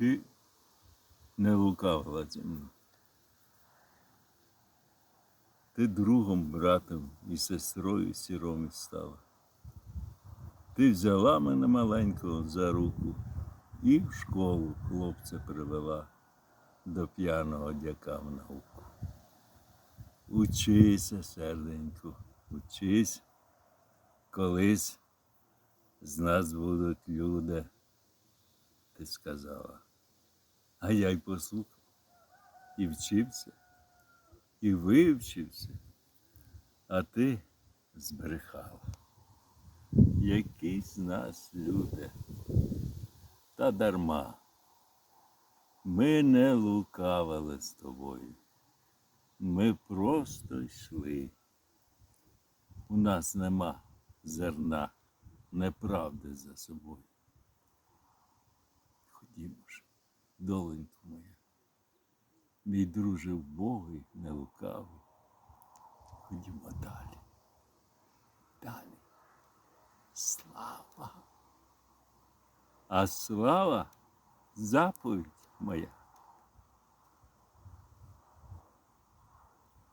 Ти не лукавила. Ти другом, братом і сестрою сіромі стала. Ти взяла мене маленького за руку і в школу хлопця привела до п'яного дяка в науку. Учися, серденько, учись, колись з нас будуть люди, ти сказала. А я й послухав, і вчився, і вивчився, а ти збрехала. Який з нас люди, та дарма. Ми не лукавили з тобою. Ми просто йшли. У нас нема зерна неправди за собою. Ходімо доленько моя, мій друже вбогий, не лукавий. Ходімо далі. Далі. Слава. А слава заповідь моя.